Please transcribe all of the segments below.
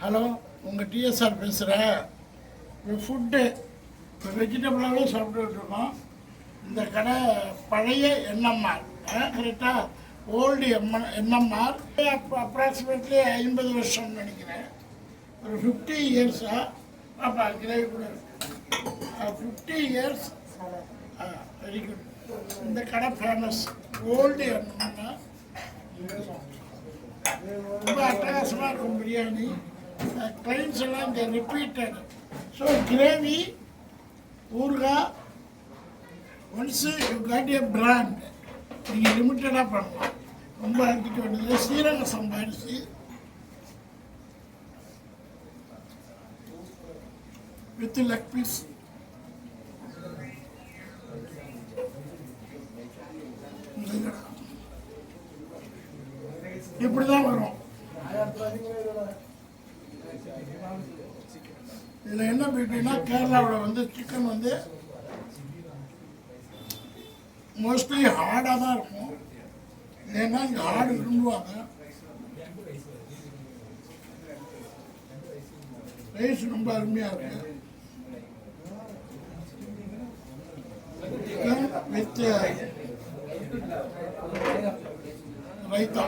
Hello உங்கள் TSR பேசுகிறேன் food இப்போ வெஜிடபிளாகவே சாப்பிட்டுருக்கோம் இந்த கடை பழைய என்எம்ஆர் கரெக்டாக ஓல்டு எம் என்எம்ஆர் அப்ராக்சிமேட்லி ஐம்பது வருஷம்னு நினைக்கிறேன். ஒரு ஃபிஃப்டி இயர்ஸாக அப்பா கிரேவி கூட ஃபிஃப்டி இயர்ஸ் வெரி குட் இந்த கடை ஃபேமஸ் ஓல்டு என்எம்ஆர் ரொம்ப அட்டகாசமாக இருக்கும் பிரியாணி. கிளைன்ஸ் எல்லாம் தே ரிப்பீட்டட் ஸோ கிரேவி ஊறுகாய் once you got a brand நீங்கள் லிமிட்டடாக பண்ணலாம். ரொம்ப அடிக்க வேண்டியது சீரக சம்பாரிச்சு. வித் லெக் பீஸ் இப்படி தான் வரும். இதில் என்ன பியூட்டினா கேரளாவில் வந்து சிக்கன் வந்து மோஸ்ட்லி ஹார்டாக தான் இருக்கும். ஏன்னா இங்கே ஹார்டு விரும்புவாங்க. ரைஸ் ரொம்ப அருமையாக இருக்கு. வித் uh, ரைத்தா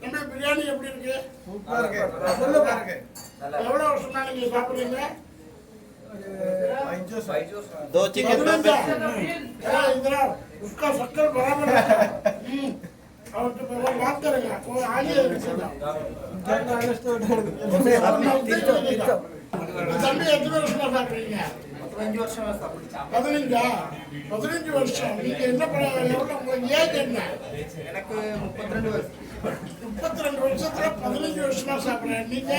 என்ன பிரியாணி எப்படி இருக்கு எவ்வளோ வருஷமா நீங்க சாப்பிடுறீங்க दो चिकन दो பதினஞ்சா? ஏய், இந்திரா, उसका शक्कर बराबर है हम्म, और तो वो बात करेगा वो आगे தம்பி எத்தனை வருஷமா சாப்பிடுறீங்க பதினஞ்சா பதினஞ்சு? வருஷம். நீங்க என்ன பண்ண உங்களுக்கு ஏஜ் என்ன? எனக்கு முப்பத்தி ரெண்டு வருஷம் முப்பத்தி ரெண்டு வருஷத்துல பதினஞ்சு வருஷமா சாப்பிடுறேன். நீங்க?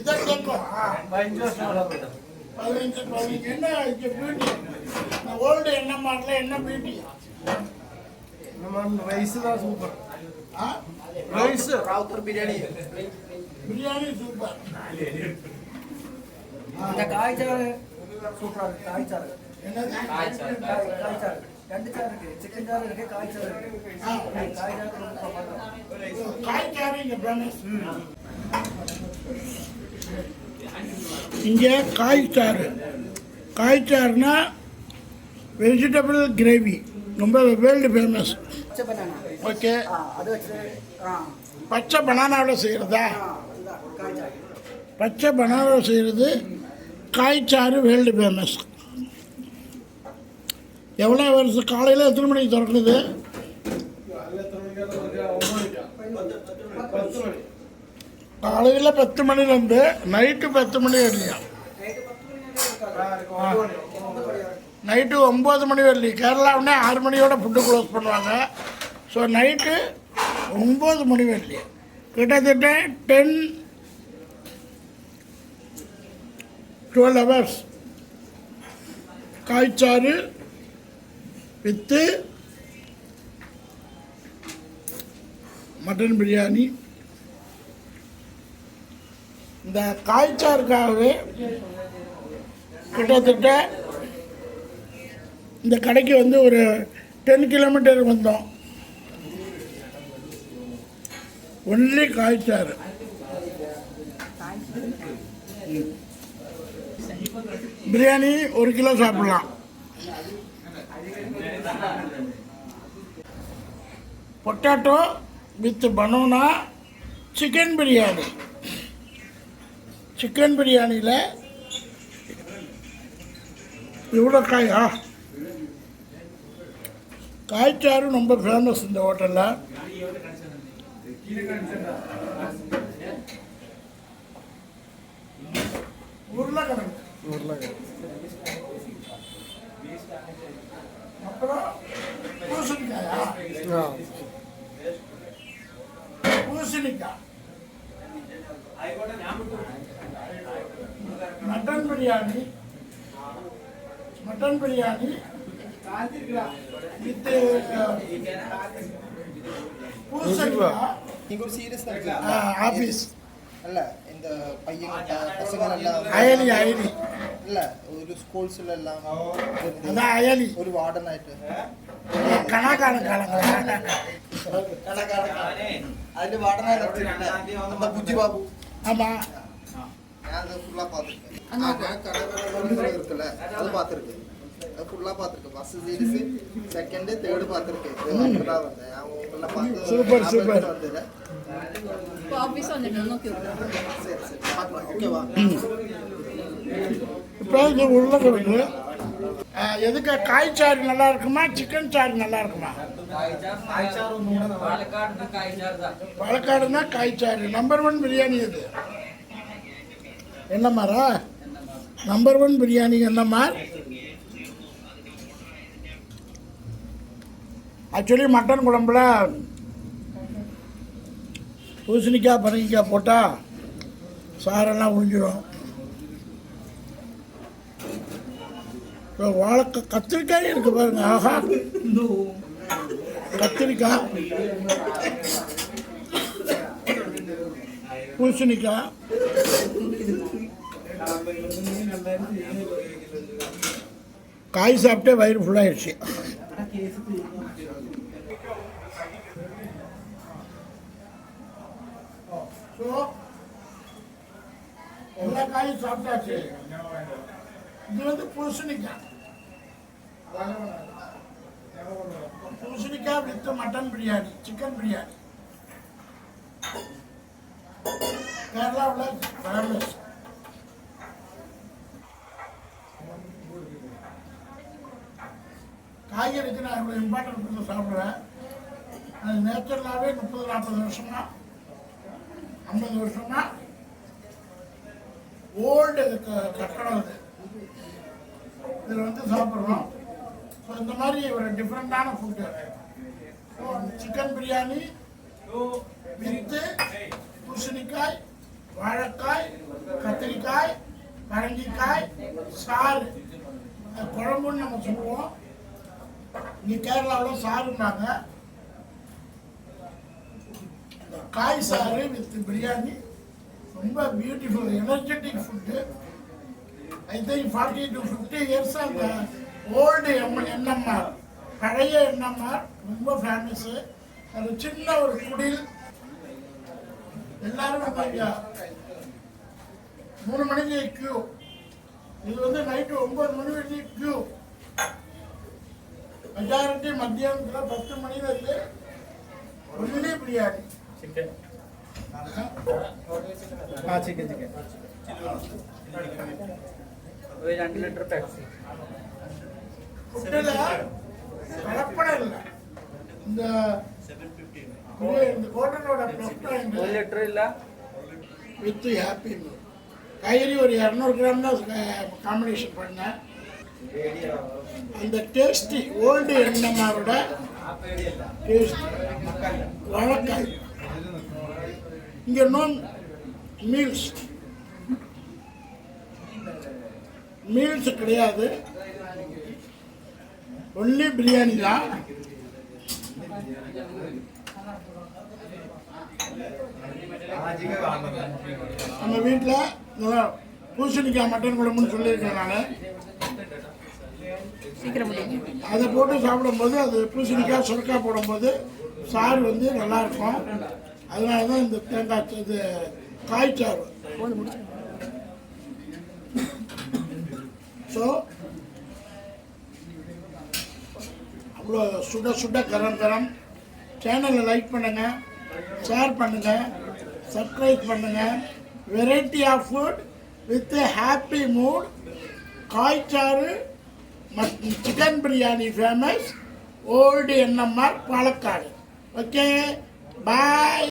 இதான் கேட்கும் பதினஞ்சு பதினஞ்சு என்ன பியூட்டி ஓல்டு என்ன மாடல என்ன பியூட்டி ரைஸ் தான் super rice Rowther biryani. Biryani super இந்த காய்ச்சல் சூப்பரா இருக்கு. காய்ச்சாறு என்னது? காய்- ரெண்டு சாறு இருக்கு. சிக்கன் சாறு இருக்கு இருக்கு. இங்க ஃபேமஸ் இங்க காய்ச்சாறு காய்ச்சாறுனா வெஜிடபிள் கிரேவி ரொம்ப வேர்ல்டு ஃபேமஸ் ஓகே. பச்சை பனானாவில் செய்கிறதா? பச்சை பனானாவில் செய்கிறது காய்ச்சாறு வேர்ல்டு ஃபேமஸ். எவ்வளோ வருஷம் காலையில் எத்தனை மணிக்கு திறக்குது? காலையில் பத்து மணிலேருந்து நைட்டு பத்து மணி வரலையா? நைட்டு ஒம்பது மணி வரலையும் கேரளாவுனே ஆறு மணியோட ஃபுட்டு க்ளோஸ் பண்ணுவாங்க. ஸோ நைட்டு ஒம்பது மணி வரலையும் கிட்டத்தட்ட டென் டுவெல் ஹவர்ஸ் காய்ச்சாறு வித்து மட்டன் பிரியாணி இந்த காய்ச்சாருக்காகவே கிட்டத்தட்ட இந்த கடைக்கு வந்து ஒரு டென் கிலோமீட்டர் வந்தோம். ஒன்லி காய்ச்சாறு பிரியாணி ஒரு கிலோ சாப்பிடலாம். Potato with banana chicken biryani. Chicken பிரியாணியில் இவ்வளோ காயா காய்ச்சாரும் ரொம்ப ஃபேமஸ் இந்த ஹோட்டலில். உருளைக்கிழங்கு. பூசணிக்காயா பூசணிக்காய் mutton biryani mutton biryani with பூசணிக்காய் சீரியஸ் ஆஃபீஸ் அல்ல இந்த பையன் பசங்க அயலி அயலி അല്ല ഒരു സ്കൂൾസിലെല്ലാം ഒരു വാർഡനായിട്ട്. കണക്കാണ് അതിന്റെ വാർഡനായിട്ട് ബുജി ബാബു. ஆமா அது ஃபுல்லா பாத்துருக்கேன் இருக்குல்ல அது பாத்துருக்கேன் அது ஃபுல்லா பாத்துருக்கேன் ஃபர்ஸ்ட் சீரிஸ் செகண்ட் தேர்ட் பாத்துருக்கேன் சூப்பர் சூப்பர் வந்துடுறேன் ஆஃபீஸ் வந்துட்டு சரி சரி ஓகேவா இப்போ இது உருளைக்கிழங்கு எதுக்கு எதுக்கு காய்ச்சாறு நல்லா இருக்குமா சிக்கன் சாறு நல்லா இருக்குமா? பாலக்காடுனா காய்ச்சாறு நம்பர் ஒன் பிரியாணி இது என்ன மாரா நம்பர் ஒன் பிரியாணி என்ன மார் ஆக்சுவலி மட்டன் குழம்புல பூசணிக்காய் பரங்கிக்காய் போட்டால் சாரெல்லாம் உறிஞ்சிடும் இப்போ கத்திரிக்காய் இருக்கு பாருங்க ஆஹா. கத்திரிக்காய். பூசணிக்காய். காய் சாப்பிட்டே வயிறு ஃபுல்லாகிடுச்சு ஸோ எல்லா காயும் சாப்பிட்டாச்சு. இது வந்து பூசணிக்காய். பூசணிக்காய் with mutton biryani chicken biryani. கேரளாவில் ஃபேமஸ் காய்கறிக்கு நான் இவ்வளோ இம்பார்ட்டன்ட் கொடுத்து சாப்பிடுவேன் அது நேச்சுரலாகவே முப்பது நாற்பது வருஷமா ஐம்பது வருஷமா ஓல்டு கட்டடம் இது இதில் வந்து சாப்பிட்றோம். ஸோ இந்த மாதிரி ஒரு டிஃப்ரெண்ட்டான food so chicken biryani with பூசணிக்காய் வாழைக்காய் கத்திரிக்காய் பரங்கிக்காய் சாறு. இந்த குழம்புன்னு நம்ம சொல்லுவோம். இங்கே கேரளாவில் சாருன்னாங்க இந்த காய் சாறு வித் பிரியாணி ரொம்ப beautiful energetic food I think forty to fifty years அந்த ஓல்டு எம் என்எம்ஆர் பழைய என்எம்ஆர் ரொம்ப ஃபேமஸு அது சின்ன ஒரு குடில். எல்லாரும் நம்ம மூணு மணிக்கு கியூ இது வந்து நைட்டு ஒன்பது மணி வரைக்கும் கியூ மெஜாரிட்டி மத்தியானத்தில் பத்து மணிலேருந்து only biryani. Chicken chicken chicken രണ്ട് ലിറ്റർ പെപ്സി ஃபுட்டில் கலப்படம் இல்லை இந்த இது இந்த ஹோட்டலோட ப்ளஸ் ഒരു பாயிண்ட் ലിറ്റർ ഇല്ല வித் ஹாப்பி மீல் காய்கறி ஒரு இரநூறு கிராம் தான் காம்பினேஷன் பண்ணேன் அந்த டேஸ்டி ஓல்டு எண்ணமாரோட டேஸ்ட் வழக்காய் இங்கே நோன் மீல்ஸ் மீல்ஸ் கிடையாது. ஒன்லி பிரியாணி தான். நம்ம வீட்டில் பூசணிக்காய் மட்டன் குழம்புன்னு சொல்லியிருக்கேன் முடியுங்க அதை போட்டு சாப்பிடும்போது அது பூசணிக்காய் சுரக்காய் போடும்போது சாறு வந்து நல்லா இருக்கும். அதனால தான் இந்த தேங்காய் இது காய்ச்சாறு. ஸோ அவ்வளோ சுட சுட கரம் கரம். சேனலை லைக் பண்ணுங்கள் ஷேர் பண்ணுங்கள் சப்ஸ்கிரைப் பண்ணுங்கள் variety of food with happy mood காய்ச்சாறு chicken biryani famous old NMR Palakkad. Okay bye